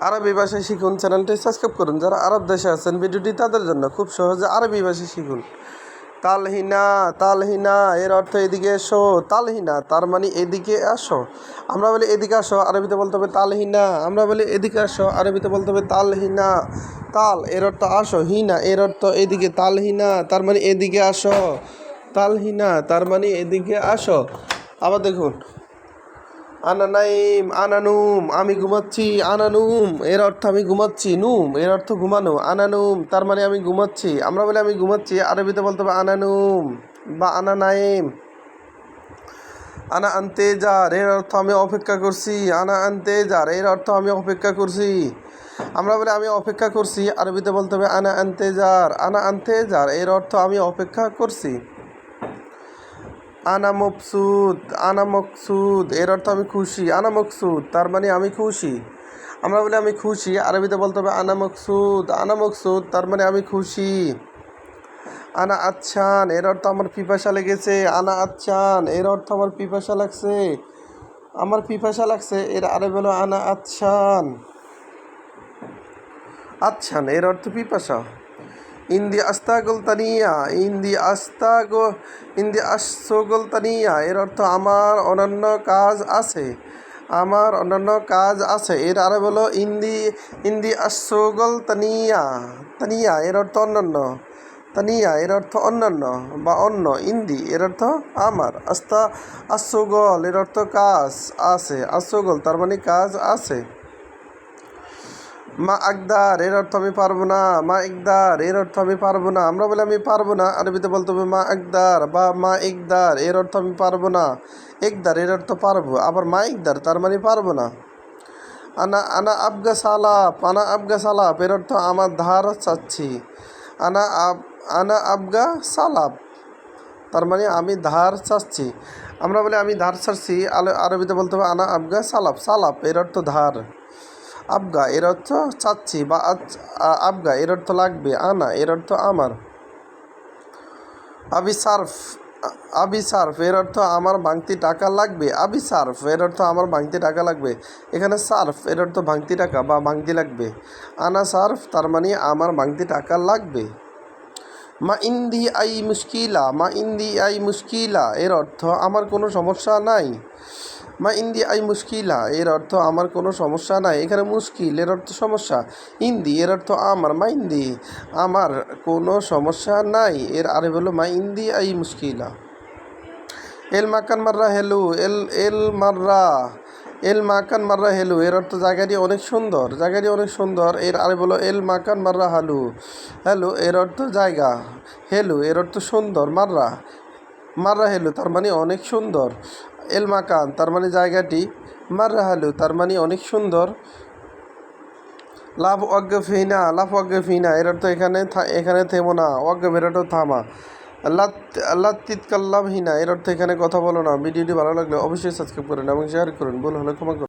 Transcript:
আরবি ভাষা শিখুন চ্যানেলটি সাবস্ক্রাইব করুন। যারা আরব দেশে আছেন, ভিডিওটি তাদের জন্য খুব সহজে আরবি ভাষা শিখুন। তালহিনা তালহিনা, এর অর্থ এদিকে এসো, তালহিনা, তার মানে এদিকে আসো। আমরা বলি এদিকে আসো, আরবিতে বলতে হবে তালহিনা। আমরা বলি এদিকে আসো, আরবিতে বলতে হবে তালহিনা। তাল, এর অর্থ আসো, হিনা, এর অর্থ এদিকে তালহিনা, তার মানে এদিকে আসো। তালহিনা, তার মানে এদিকে আসো। আবার দেখুন আনা নাইম আনানুম আমি ঘুমাচ্ছি আনানুম এর অর্থ আমি ঘুমাচ্ছি, নুম। এর অর্থ ঘুমানো আনানুম তার মানে আমি ঘুমাচ্ছি। আমরা বলে আমি ঘুমাচ্ছি, আরবিতে বলতে হবে আনানুম বা আনা নাইম। আনা আন্তেজার, এর অর্থ আমি অপেক্ষা করছি। আনা আন্তেজার, এর অর্থ আমি অপেক্ষা করছি। আমরা বলে আমি অপেক্ষা করছি, আরবিতে বলতে হবে আনা আন্তেজার। আনা আন্তেজার, এর অর্থ আমি অপেক্ষা করছি। আনা মকসুদ আনা মকসুদ এর অর্থ আমি খুশি আনা মকসুদ তার মানে আমি খুশি। আমরা বলি আমি খুশি, আরবিতে বলতে হবে আনা মকসুদ আনা তার মানে আমি খুশি। আনা আচ্ছান, এর অর্থ আমার পিপাসা লেগেছে। আনা আচ্ছান, এর অর্থ আমার পিপাসা লাগছে। আমার পিপাসা লাগছে, এর আরে বলো আনা আচ্ছান। আচ্ছান, এর অর্থ পিপাসা। ইন্দি আস্তাগল তানিয়া, ইন্দি আস্তাগ ইন্দি আস্তগল তানিয়া, এর অর্থ আমার অন্যান্য কাজ আছে, আমার অন্যান্য কাজ আছে। এর আরে বলো ইন্দি ইন্দি আস্তগল তানিয়া তানিয়া, এর অর্থ অন্যান্য তানিয়া, এর অর্থ অন্যান্য বা অন্য, ইন্দি, এর অর্থ আমার আস্তা আশ্বগল এর অর্থ কাজ আছে আশ্বগল তার মানে কাজ আছে। মা আকদার, এর অর্থ আমি পারব না। মা ইকদার, এর অর্থ আমি পারব না। আমরা বলে আমি পারব না, আরবিতে বলতে হবে মা আকদার বা মা ইকদার, এর অর্থ আমি পারব না। একদার এর অর্থ পারব, আবার মা ইকদার, তার মানে পারব না। আনা আনা আবগা সালাপ, আনা আবগা সালাপ, এর অর্থ আমার ধার চাচ্ছি। আনা আব, আনা আবগা সালাপ, তার মানে আমি ধার চাচ্ছি। আমরা বলে আমি ধার চাচ্ছি আরবিতে বলতে হবে আনা আবগা সালাপ। সালাপ, এর অর্থ ধার। আবগা, এর অর্থ চাচ্ছি বা আবগা, এর অর্থ লাগবে, আনা, এর অর্থ আমার। আবি সার্ফ আবি সার্ফ এর অর্থ আমার ভাঙতি টাকা লাগবে আবি সার্ফ এর অর্থ আমার ভাঙতি টাকা লাগবে। এখানে সার্ফ, এর অর্থ ভাঙতি টাকা বা ভাঙতি লাগবে। আনা সার্ফ, তার মানে আমার ভাঙতি টাকা লাগবে। মা ইন্দি আই মুশকিলা, মা ইন্দি আই মুশকিলা, এর অর্থ আমার কোনো সমস্যা নাই। মা, ইন্দি আই মুশকিলা, এর অর্থ আমার কোনো সমস্যা নাই। এখানে মুশকিল, এর অর্থ সমস্যা। ইন্দি, এর অর্থ আমার, মা, ইন্দি, আমার কোনো সমস্যা নাই। এর আরে বলো মা, ইন্দি আই মুশকিলা। এল মাকান মাররা হেলু, এল এল মাররা, এল মাকান মাররা হেলু, এর অর্থ জায়গাটি অনেক সুন্দর, জায়গাটি অনেক সুন্দর। এর আরে বলো এল মাকান মাররা হালু হ্যালো এর অর্থ জায়গা, হেলু, এর অর্থ সুন্দর, মাররা। মাররা হেলু তার মানে অনেক সুন্দর। এল মাকান তার মানে জায়গাটি মাররা হালু তার মানে অনেক সুন্দর। লাভ অজ্ঞফিনা লাভ অজ্ঞফিনা, এর অর্থ এখানে এখানে থেমো না অজ্ঞ বেরোটো থামা। আল্লাহ আল্লাহ তিতকাল্লাম হিনা, এর অর্থ এখানে কথা বলো না। ভিডিওটি ভালো লাগলে অবশ্যই সাবস্ক্রাইব করুন এবং শেয়ার করুন। ভুল হলে ক্ষমা করুন।